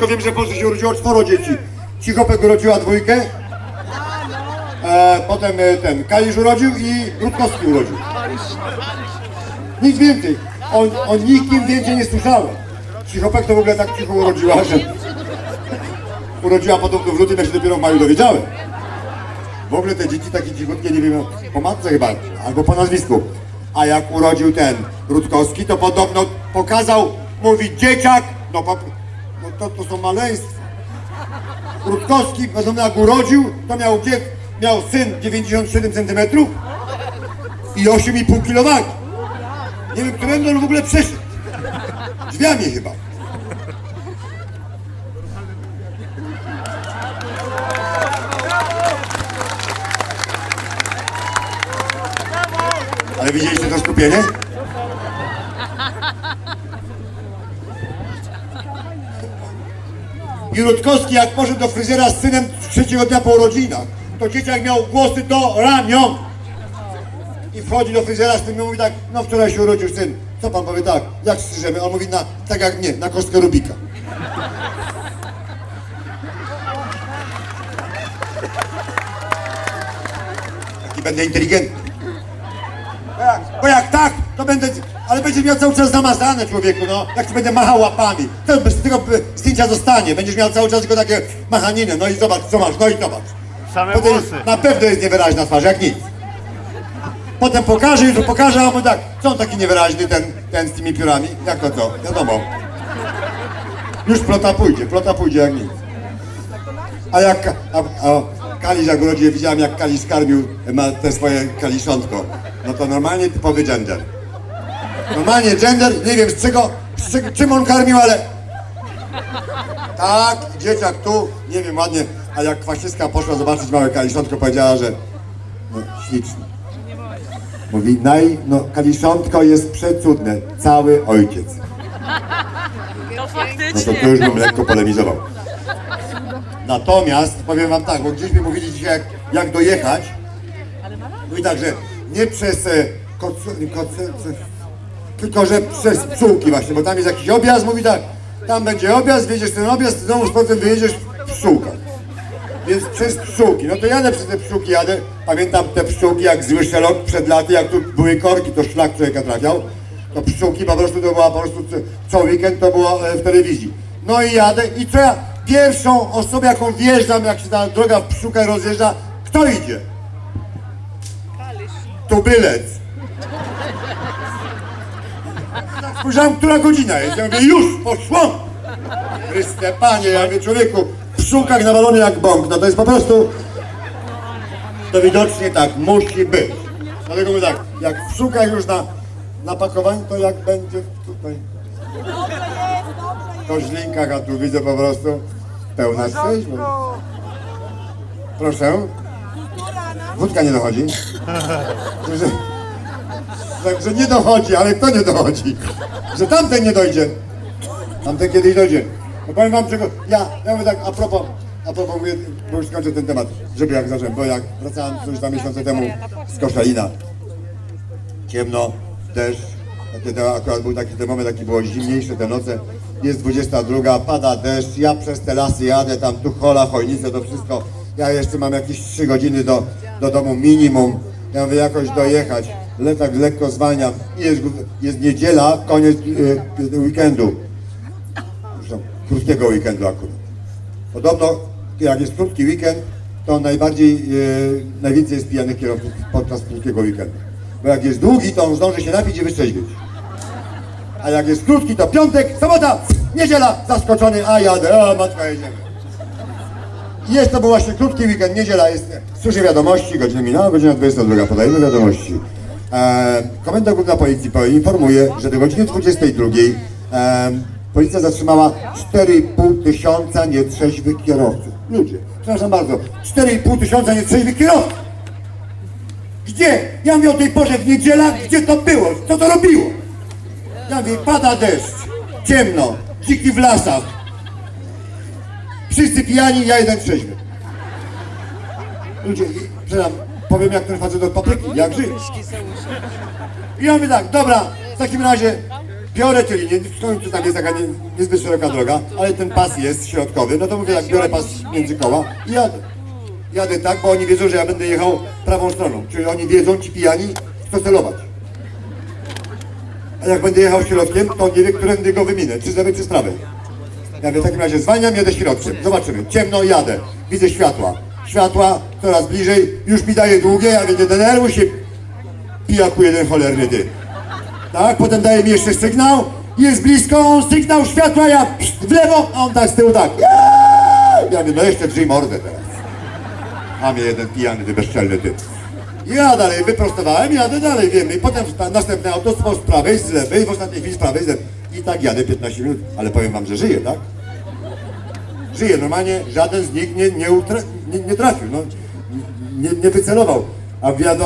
tylko wiem, że w Polsce się urodziło czworo dzieci. Cichopek urodziła dwójkę, e, potem e, ten Kalisz urodził i Rutkowski urodził. Nic więcej. O, o nikim więcej nie słyszałem. Cichopek to w ogóle tak cicho urodziła, że urodziła podobno w lutym, ja się dopiero w maju dowiedziałem. W ogóle te dzieci takie cichutkie, nie wiem, po matce chyba, albo po nazwisku. A jak urodził ten Rutkowski, to podobno pokazał, mówi dzieciak, no, po, no to, to są maleństwa. Rutkowski, podobno jak urodził, to miał, dziec, miał syn 97 cm i 8,5 kg. Nie wiem, którędy on w ogóle przeszedł. Drzwiami chyba. Ale widzieliście to skupienie? I Rutkowski jak poszedł do fryzjera z synem trzeciego dnia po urodzinach, to dzieciak miał głosy do ramion. I wchodzi do fryzjera z tym i mówi tak, no wczoraj się urodził syn. Co pan powie tak, jak strzyżemy? On mówi na, tak jak mnie, na kostkę Rubika. Taki będę inteligentny. Bo jak, bo jak tak, to będę, ale będzie miał cały czas zamazane człowieku, no. Jak ci będę machał łapami, to bez tego y, zdjęcia zostanie. Będziesz miał cały czas tylko takie machaniny, no i zobacz, co masz, no i zobacz. Same Potem włosy. na pewno jest niewyraźna twarz, jak nic. Potem pokaże, jutro pokaże, a on tak, co on taki niewyraźny, ten, ten z tymi piórami? Jak to co? Wiadomo. Już plota pójdzie, plota pójdzie jak nic. A jak, a, a Kalisz jak urodził, widziałem jak Kalisz karmił ma te swoje kaliszątko. No to normalnie typowy gender. Normalnie gender, nie wiem z czego, z czym on karmił, ale... Tak, dzieciak tu, nie wiem, ładnie. A jak Kwasiewska poszła zobaczyć małe kaliszątko, powiedziała, że no, śliczne. Mówi, naj, no kaliszątko jest przecudne, cały ojciec. No No to tu już bym lekko polemizował. Natomiast powiem wam tak, bo gdzieś mi mówili dzisiaj jak, jak dojechać. Mówi tak, że nie przez e, kocu, koce, ce- tylko że przez pszczółki właśnie, bo tam jest jakiś objazd, mówi tak, tam będzie objazd, wjedziesz ten objazd, znowu z potem wyjedziesz w pszczółkach. Więc przez pszczółki, no to jadę przez te pszczółki, jadę, pamiętam te pszczółki jak zły szelok przed laty, jak tu były korki, to szlak człowieka trafiał, to pszczółki po prostu to była po prostu co, co weekend to było e, w telewizji. No i jadę i co ja, pierwszą osobę jaką wjeżdżam, jak się ta droga w pszczółkę rozjeżdża, kto idzie? Tubylec. Spojrzałem, która godzina jest, ja mówię, już, poszło! Chryste Panie, ja mówię, człowieku, w pszczółkach nawalony jak bąk, no to jest po prostu... To widocznie tak musi być. Dlatego mówię tak, jak w pszczółkach już na, na pakowaniu, to jak będzie tutaj... W koźlinkach, a tu widzę po prostu pełna trzeźwość. Proszę. Wódka nie dochodzi. Że, że, że nie dochodzi, ale kto nie dochodzi? Że tamten nie dojdzie. Tamten kiedyś dojdzie. No powiem wam czego. Ja, ja mówię tak a propos, a propos mówię, bo już skończę ten temat, żeby jak zacząłem, bo jak wracałem coś dwa miesiące temu z Koszalina. Ciemno, deszcz, to akurat był taki ten moment, taki było zimniejsze te noce. Jest 22, pada deszcz, ja przez te lasy jadę, tam tu hola, chojnice, to wszystko. Ja jeszcze mam jakieś 3 godziny do, do domu minimum. Ja mówię jakoś dojechać, le, tak lekko zwalniam. Jest, jest niedziela, koniec y, y, weekendu. Zresztą krótkiego weekendu akurat. Podobno jak jest krótki weekend, to najbardziej, y, najwięcej jest pijanych kierowców podczas krótkiego weekendu. Bo jak jest długi, to on zdąży się napić i wytrzeźwieć. A jak jest krótki, to piątek, sobota, niedziela, zaskoczony, a jadę, o matka jedziemy. Jest to był właśnie krótki weekend, niedziela jest, słyszę wiadomości, godzina minęła, godzina 22, podajemy wiadomości. E, Komenda Główna Policji poinformuje, że do godziny 22 e, policja zatrzymała 4,5 tysiąca nietrzeźwych kierowców. Ludzie, przepraszam bardzo, 4,5 tysiąca nietrzeźwych kierowców. Gdzie? Ja mówię o tej porze w niedziela, gdzie to było? Co to robiło? Ja mówię, pada deszcz, ciemno, dziki w lasach. Wszyscy pijani, ja jeden trzeźwy. Ludzie, przepraszam, powiem jak ten facet od papryki, jak żyje. I ja mówię tak, dobra, w takim razie biorę tę linię, w końcu tam jest taka nie, niezbyt szeroka droga, ale ten pas jest środkowy, no to mówię tak, biorę pas między koła i jadę. Jadę tak, bo oni wiedzą, że ja będę jechał prawą stroną, czyli oni wiedzą, ci pijani, kto celować. A jak będę jechał środkiem, to on nie wie, którędy go wyminę, czy z lewej, czy z prawej. Ja mówię, w takim razie zwalniam, jadę środkiem. Zobaczymy. Ciemno, jadę. Widzę światła. Światła coraz bliżej. Już mi daje długie, ja mówię, nie denerwuj się. Pijaku jeden cholerny ty. Tak, potem daje mi jeszcze sygnał. Jest blisko, on sygnał, światła, ja w lewo, a on tak z tyłu tak. Ja mówię, no jeszcze drzyj mordę teraz. Mnie jeden pijany, ty bezczelny ty. Ja dalej wyprostowałem, jadę dalej, wiemy. I potem następne auto z prawej, z lewej, w ostatniej chwili z prawej, z lewej. I tak jadę 15 minut, ale powiem wam, że żyję, tak? Żyję, normalnie żaden z nich nie, nie, utra- nie, nie trafił, no. Nie, nie wycelował. A wiadomo,